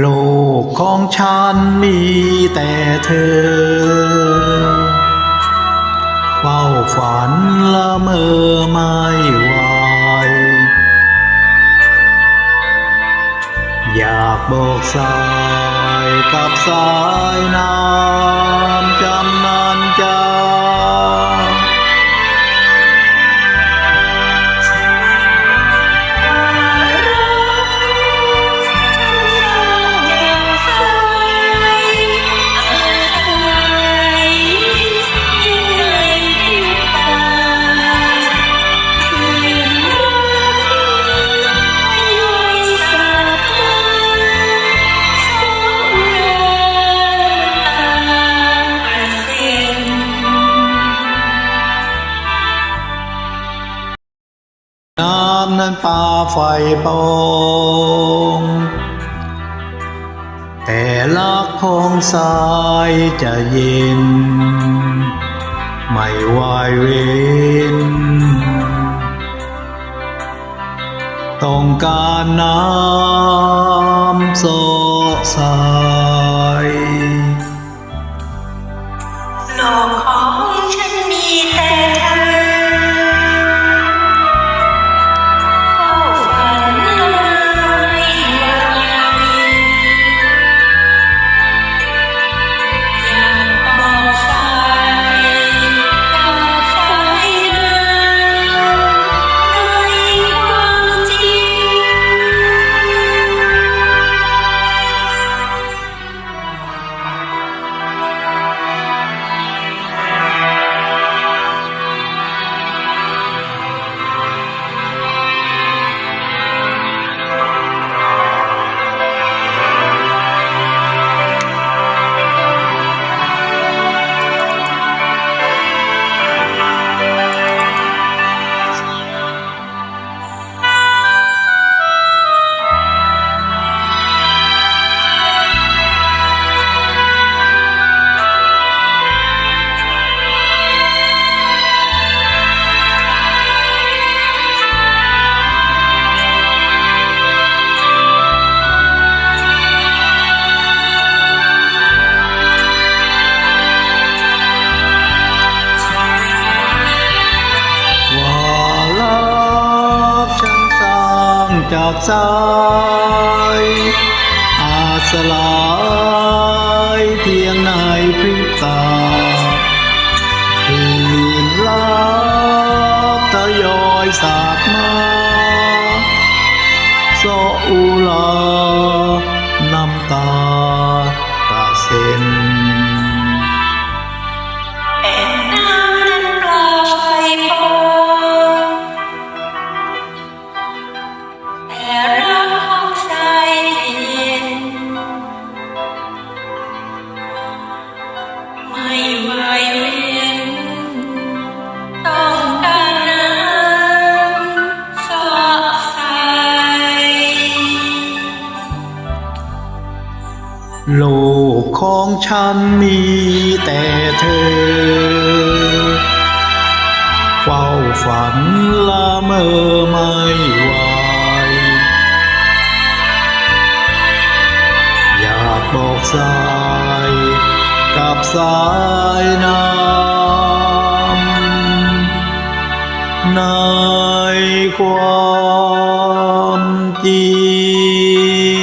โลกของฉันมีแต่เธอ เฝ้าฝันละเมอไม่ไหว อยากบอกสายกับสายน้ำจำนันจ น้ำนั้นปาไฟปองแต่ลักของสายจะเย็น ไม่วายเวนต้องการน้ำโซสา จากสายอาสลายที่ โลกของฉันมีแต่เธอ เฝ้าฝันละเมอไม่ไหวอยากบอกสายกับสายน้ำในความจริง